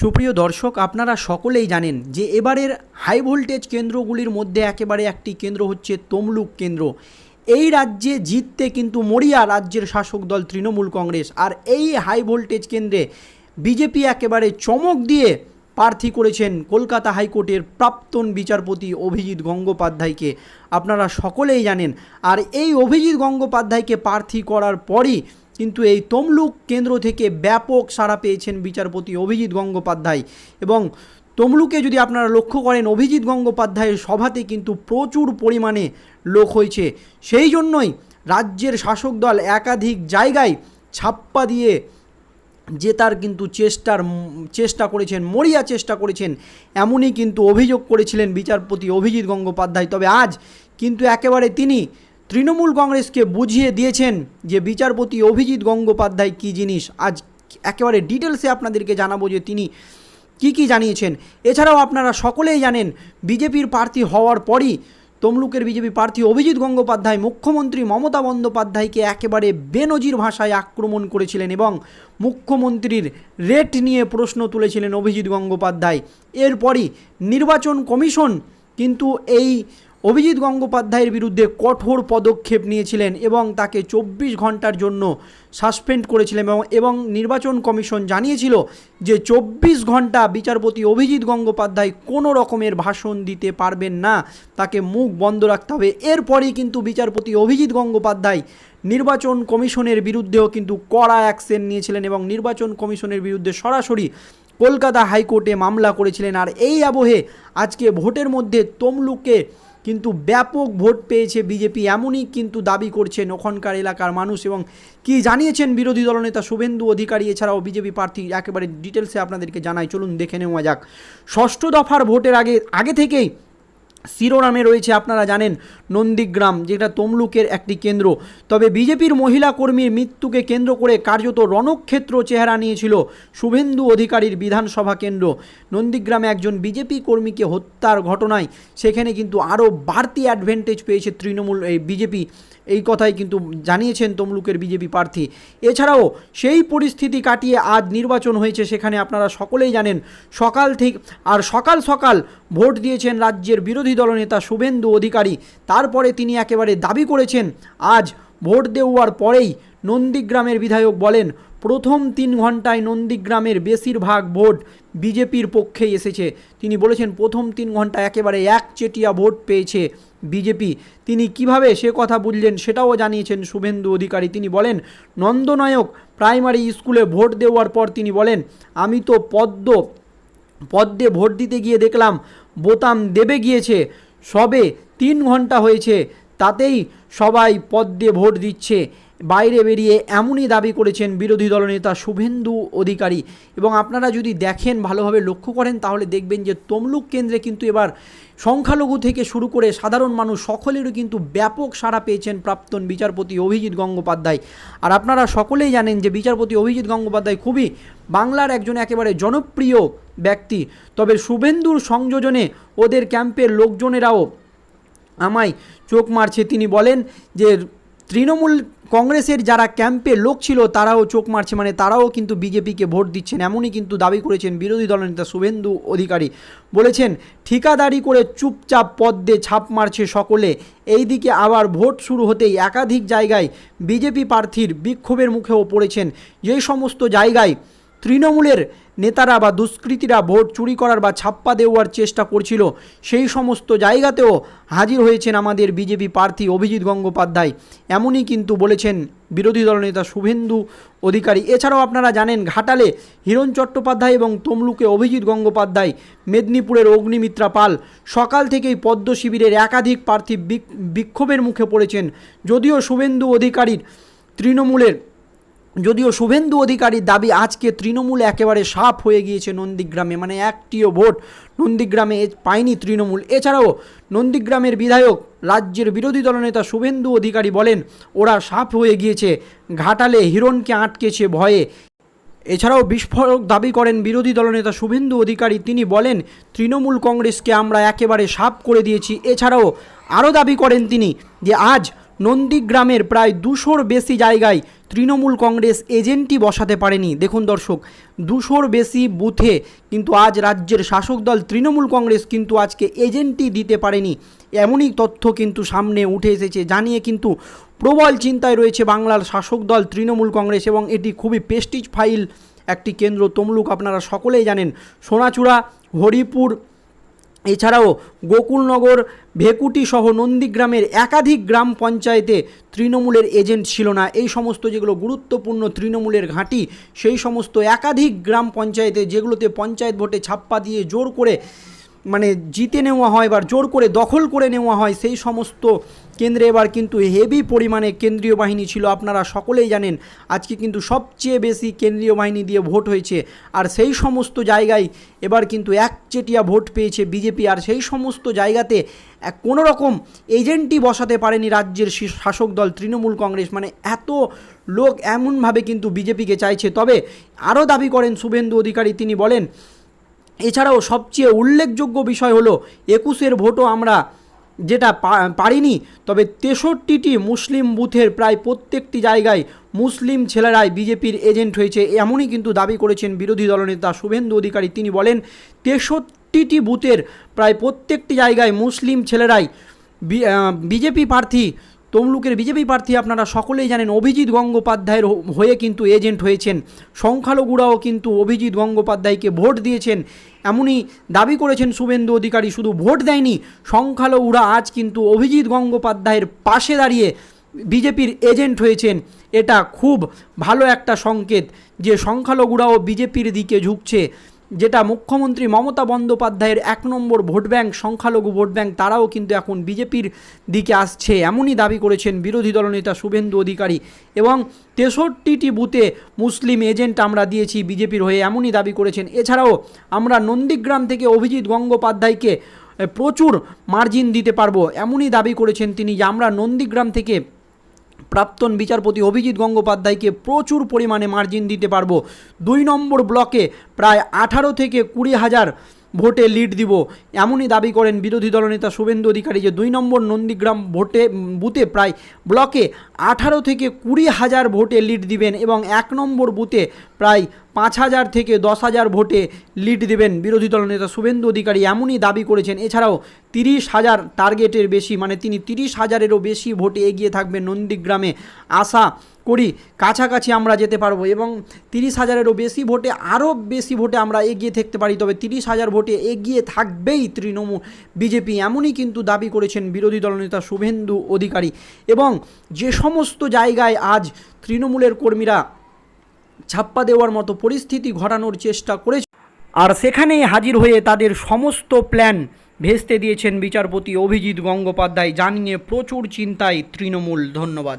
সুপ্রিয় দর্শক, আপনারা সকলেই জানেন যে এবারের হাই ভোল্টেজ কেন্দ্রগুলির মধ্যে একেবারে একটি কেন্দ্র হচ্ছে তমলুক কেন্দ্র। এই রাজ্যে জিততে কিন্তু মরিয়া রাজ্যের শাসক দল তৃণমূল কংগ্রেস আর এই হাই ভোল্টেজ কেন্দ্রে বিজেপি একেবারে চমক দিয়ে প্রার্থী করেছেন কলকাতা হাইকোর্টের প্রাক্তন বিচারপতি অভিজিৎ গঙ্গোপাধ্যায়কে। আপনারা সকলেই জানেন, আর এই অভিজিৎ গঙ্গোপাধ্যায়কে প্রার্থী করার পরই কিন্তু এই তমলুক কেন্দ্র থেকে ব্যাপক সাড়া পেয়েছেন বিচারপতি অভিজিৎ গঙ্গোপাধ্যায়। এবং তমলুকে যদি আপনারা লক্ষ্য করেন, অভিজিৎ গঙ্গোপাধ্যায়ের সভাতে কিন্তু প্রচুর পরিমাণে লোক হয়েছে। সেই জন্যই রাজ্যের শাসক দল একাধিক জায়গায় ছাপ্পা দিয়ে জেতার কিন্তু চেষ্টার চেষ্টা করেছেন, মরিয়া চেষ্টা করেছেন, এমনই কিন্তু অভিযোগ করেছিলেন বিচারপতি অভিজিৎ গঙ্গোপাধ্যায়। তবে আজ কিন্তু একেবারে তিনি তৃণমূল কংগ্রেসকে বুঝিয়ে দিয়েছেন যে বিচারপতি অভিজিৎ গঙ্গোপাধ্যায় কী জিনিস। আজ একেবারে ডিটেলসে আপনাদেরকে জানাব যে তিনি কি কি জানিয়েছেন। এছাড়াও আপনারা সকলেই জানেন, বিজেপির প্রার্থী হওয়ার পরই তমলুকের বিজেপি প্রার্থী অভিজিৎ গঙ্গোপাধ্যায় মুখ্যমন্ত্রী মমতা বন্দ্যোপাধ্যায়কে একেবারে বেনজির ভাষায় আক্রমণ করেছিলেন এবং মুখ্যমন্ত্রীর রেট নিয়ে প্রশ্ন তুলেছিলেন অভিজিৎ গঙ্গোপাধ্যায়। এরপরই নির্বাচন কমিশন কিন্তু এই অভিজিৎ গঙ্গোপাধ্যায়ের বিরুদ্ধে কঠোর পদক্ষেপ নিয়েছিলেন এবং তাকে চব্বিশ ঘণ্টার জন্য সাসপেন্ড করেছিলেন এবং নির্বাচন কমিশন জানিয়েছিল যে চব্বিশ ঘণ্টা বিচারপতি অভিজিৎ গঙ্গোপাধ্যায় কোনো রকমের ভাষণ দিতে পারবেন না। তাকে মুখ বন্ধ রাখতে হবে। এরপরেই কিন্তু বিচারপতি অভিজিৎ গঙ্গোপাধ্যায় নির্বাচন কমিশনের বিরুদ্ধেও কিন্তু কড়া অ্যাকশন নিয়েছিলেন এবং নির্বাচন কমিশনের বিরুদ্ধে সরাসরি কলকাতা হাইকোর্টে মামলা করেছিলেন। আর এই আবহে আজকে ভোটের মধ্যে তমলুকে কিন্তু ব্যাপক ভোট পেয়েছে বিজেপি, এমনই কিন্তু দাবি করছেন ওখানকার এলাকার মানুষ এবং কি জানিয়েছেন বিরোধী দলনেতা শুভেন্দু অধিকারী, এছাড়াও বিজেপি প্রার্থী একেবারে ডিটেলসে আপনাদেরকে জানাই। চলুন দেখে নেওয়া যাক। ষষ্ঠ দফার ভোটের আগে আগে থেকেই শিরোনামে রয়েছে, আপনারা জানেন নন্দীগ্রাম, যেটা তমলুকের একটি কেন্দ্র। তবে বিজেপির মহিলা কর্মীর মৃত্যুকে কেন্দ্র করে কার্যত রণক্ষেত্র চেহারা নিয়েছিল শুভেন্দু অধিকারীর বিধানসভা কেন্দ্র। নন্দীগ্রামে একজন বিজেপি কর্মীকে হত্যার ঘটনায় সেখানে কিন্তু আরও বাড়তি অ্যাডভান্টেজ পেয়েছে তৃণমূল, এই বিজেপি। এই কথাই কিন্তু জানিয়েছেন তমলুকের বিজেপি প্রার্থী। এছাড়াও সেই পরিস্থিতি কাটিয়ে আজ নির্বাচন হয়েছে, সেখানে আপনারা সকলেই জানেন। সকাল থেকে আর সকাল সকাল ভোট দিয়েছেন রাজ্যের বিরোধী দলনেতা শুভেন্দু অধিকারী। তারপরে তিনি একেবারে দাবি করেছেন, আজ ভোট দেওয়ার পরেই নন্দীগ্রামের বিধায়ক বলেন, প্রথম তিন ঘন্টায় নন্দীগ্রামের বেশিরভাগ ভোট বিজেপির পক্ষেই এসেছে। তিনি বলেছেন, প্রথম তিন ঘণ্টা একেবারে একচেটিয়া ভোট পেয়েছে বিজেপি। তিনি কীভাবে সে কথা বুঝলেন সেটাও জানিয়েছেন শুভেন্দু অধিকারী। তিনি বলেন, নন্দনায়ক প্রাইমারি স্কুলে ভোট দেওয়ার পর তিনি বলেন, আমি তো পদ্ম, পদ্মে ভোট দিতে গিয়ে দেখলাম, বোতাম দেবে গিয়েছে, সবে তিন ঘণ্টা হয়েছে, তাতেই সবাই পদ্মে ভোট দিচ্ছে। বাইরে বেরিয়ে এমনই দাবি করেছেন বিরোধী দলনেতা শুভেন্দু অধিকারী। এবং আপনারা যদি দেখেন ভালোভাবে লক্ষ্য করেন, তাহলে দেখবেন যে তমলুক কেন্দ্রে কিন্তু এবার সংখ্যালঘু থেকে শুরু করে সাধারণ মানুষ সকলেরই কিন্তু ব্যাপক সাড়া পেয়েছেন প্রাক্তন বিচারপতি অভিজিৎ গঙ্গোপাধ্যায়। আর আপনারা সকলেই জানেন যে বিচারপতি অভিজিৎ গঙ্গোপাধ্যায় খুবই বাংলার একজন একেবারে জনপ্রিয় ব্যক্তি। তবে শুভেন্দুর সংযোজনে ওদের ক্যাম্পের লোকজনেরাও আমায় চোখ মারছে। তিনি বলেন যে, তৃণমূল কংগ্রেসের যারা ক্যাম্পে লোক ছিল, তারাও চোখ মারছে। মানে তারাও কিন্তু বিজেপিকে ভোট দিচ্ছেন। এমনই কিন্তু দাবি করেছেন বিরোধী দলনেতা শুভেন্দু অধিকারী। বলেছেন, ঠিকাদারি করে চুপচাপ পদ্মে ছাপ মারছে সকলে। এই দিকে আবার ভোট শুরু হতেই একাধিক জায়গায় বিজেপি প্রার্থীর বিক্ষোভের মুখেও পড়েছেন। যেই সমস্ত জায়গায় তৃণমূলের নেতারা বা দুষ্কৃতীরা ভোট চুরি করার বা ছাপ্পা দেওয়ার চেষ্টা করছিল। সেই সমস্ত জায়গাতেও হাজির হয়েছেন আমাদের বিজেপি প্রার্থী অভিজিৎ গঙ্গোপাধ্যায়। এমনই কিন্তু বলেছেন বিরোধী দলনেতা শুভেন্দু অধিকারী। এছাড়াও আপনারা জানেন, ঘাটালে হিরণ চট্টোপাধ্যায় এবং তমলুকে অভিজিৎ গঙ্গোপাধ্যায়, মেদিনীপুরের অগ্নিমিত্রা পাল সকাল থেকেই পদ্ম শিবিরের একাধিক প্রার্থী বিক্ষোভের মুখে পড়েছেন। যদিও শুভেন্দু অধিকারীর তৃণমূলের যদিও শুভেন্দু অধিকারীর দাবি আজকে তৃণমূল একেবারে সাফ হয়ে গিয়েছে নন্দীগ্রামে মানে একটিও ভোট নন্দীগ্রামে পায়নি তৃণমূল। এছাড়াও নন্দীগ্রামের বিধায়ক, রাজ্যের বিরোধী দলনেতা শুভেন্দু অধিকারী বলেন, ওরা সাফ হয়ে গিয়েছে, ঘাটালে হিরণকে আটকেছে ভয়ে। এছাড়াও বিস্ফোরক দাবি করেন বিরোধী দলনেতা শুভেন্দু অধিকারী। তিনি বলেন, তৃণমূল কংগ্রেসকে আমরা একেবারে সাফ করে দিয়েছি। এছাড়াও আরও দাবি করেন তিনি যে, আজ নন্দীগ্রামের প্রায় দুশোর বেশি জায়গায় তৃণমূল কংগ্রেস এজেন্টই বসাতে পারেনি। দেখুন দর্শক, দুশোর বেশি বুথে কিন্তু আজ রাজ্যের শাসক দল তৃণমূল কংগ্রেস কিন্তু আজকে এজেন্টই দিতে পারেনি। এমনই তথ্য কিন্তু সামনে উঠে এসেছে, জানিয়ে কিন্তু প্রবল চিন্তায় রয়েছে বাংলার শাসক দল তৃণমূল কংগ্রেস এবং এটি খুবই পেস্টিজ ফাইল একটি কেন্দ্র। তমলুক আপনারা সকলেই জানেন, সোনাচূড়া, হরিপুর এছাড়াও গোকুলনগর ভেকুটি সহ নন্দীগ্রামের একাধিক গ্রাম পঞ্চায়েতে তৃণমূলের এজেন্ট ছিল না। এই সমস্ত যেগুলো গুরুত্বপূর্ণ তৃণমূলের ঘাঁটি, সেই সমস্ত একাধিক গ্রাম পঞ্চায়েতে যেগুলোতে পঞ্চায়েত ভোটে ছাপ্পা দিয়ে জোর করে মানে জিতে নেওয়া হয় বা জোর করে দখল করে নেওয়া হয়, সেই সমস্ত কেন্দ্রে এবার কিন্তু হেভি পরিমাণে কেন্দ্রীয় বাহিনী ছিল। আপনারা সকলেই জানেন, আজকে কিন্তু সবচেয়ে বেশি কেন্দ্রীয় বাহিনী দিয়ে ভোট হয়েছে। আর সেই সমস্ত জায়গায় এবার কিন্তু একচেটিয়া ভোট পেয়েছে বিজেপি। আর সেই সমস্ত জায়গাতে কোনো রকম এজেন্টই বসাতে পারেনি রাজ্যের শাসক দল তৃণমূল কংগ্রেস। মানে এত লোক এমনভাবে কিন্তু বিজেপিকে চাইছে। তবে আরও দাবি করেন শুভেন্দু অধিকারী। তিনি বলেন এছাড়াও সবচেয়ে উল্লেখযোগ্য বিষয় হলো, একুশের ভোটও আমরা যেটা পারিনি, তবে তেষট্টিটি মুসলিম বুথের প্রায় প্রত্যেকটি জায়গায় মুসলিম ছেলেরাই বিজেপির এজেন্ট হয়েছে, এমনই কিন্তু দাবি করেছেন বিরোধী দলনেতা শুভেন্দু অধিকারী। তিনি বলেন, তেষট্টিটি বুথের প্রায় প্রত্যেকটি জায়গায় মুসলিম ছেলেরাই বিজেপি প্রার্থী তমলুকের বিজেপি প্রার্থী আপনারা সকলেই জানেন, অভিজিৎ গঙ্গোপাধ্যায়ের হয়ে কিন্তু এজেন্ট হয়েছেন। সংখ্যালঘুরাও কিন্তু অভিজিৎ গঙ্গোপাধ্যায়কে ভোট দিয়েছেন। এমনই দাবি করেছেন শুভেন্দু অধিকারী, শুধু ভোট দেয়নি, সংখ্যালঘুরা আজ কিন্তু অভিজিৎ গঙ্গোপাধ্যায়ের পাশে দাঁড়িয়ে বিজেপির এজেন্ট হয়েছেন। এটা খুব ভালো একটা সংকেত যে সংখ্যালঘুরাও বিজেপির দিকে ঝুঁকছে। যেটা মুখ্যমন্ত্রী মমতা বন্দ্যোপাধ্যায়ের এক নম্বর ভোট ব্যাংক, সংখ্যালঘু ভোট ব্যাংক, তারাও কিন্তু এখন বিজেপির দিকে আসছে। এমনই দাবি করেছেন বিরোধী দলনেতা শুভেন্দু অধিকারী এবং তেষট্টিটি বুথে মুসলিম এজেন্ট আমরা দিয়েছি বিজেপির হয়ে, এমনই দাবি করেছেন। এছাড়াও আমরা নন্দীগ্রাম থেকে অভিজিৎ গঙ্গোপাধ্যায়কে প্রচুর মার্জিন দিতে পারব, এমনই দাবি করেছেন তিনি যে আমরা নন্দীগ্রাম থেকে প্রাক্তন বিচারপতি অভিজিৎ গঙ্গোপাধ্যায়কে প্রচুর পরিমাণে মার্জিন দিতে পারব। দুই নম্বর ব্লকে প্রায় আঠারো থেকে কুড়ি হাজার ভোটে লিড দিব। এমনই দাবি করেন বিরোধী দলনেতা শুভেন্দু অধিকারী যে দুই নম্বর নন্দীগ্রাম ভোটে, বুথে প্রায় ব্লকে আঠারো থেকে কুড়ি হাজার ভোটে লিড দিবেন এবং এক নম্বর বুথে প্রায় পাঁচ হাজার থেকে দশ হাজার ভোটে লিড দেবেন বিরোধী দলনেতা শুভেন্দু অধিকারী এমনই দাবি করেছেন। এছাড়াও তিরিশ হাজার টার্গেটের বেশি মানে তিনি তিরিশ হাজারেরও বেশি ভোটে এগিয়ে থাকবেন নন্দীগ্রামে। আশা করি কাছাকাছি আমরা যেতে পারব এবং তিরিশ হাজারেরও বেশি ভোটে, আরও বেশি ভোটে আমরা এগিয়ে থাকতে পারি। তবে তিরিশ হাজার ভোটে এগিয়ে থাকবেই তৃণমূল, বিজেপি এমনই কিন্তু দাবি করেছেন বিরোধী দলনেতা শুভেন্দু অধিকারী। এবং যে সমস্ত জায়গায় আজ তৃণমূলের কর্মীরা ছাপ্পা দেওয়ার মতো পরিস্থিতি ঘটানোর চেষ্টা করেছে। আর সেখানেই হাজির হয়ে তাদের সমস্ত প্ল্যান ভেস্তে দিয়েছেন বিচারপতি অভিজিৎ গঙ্গোপাধ্যায়। জানিয়ে প্রচুর চিন্তায় তৃণমূল। ধন্যবাদ।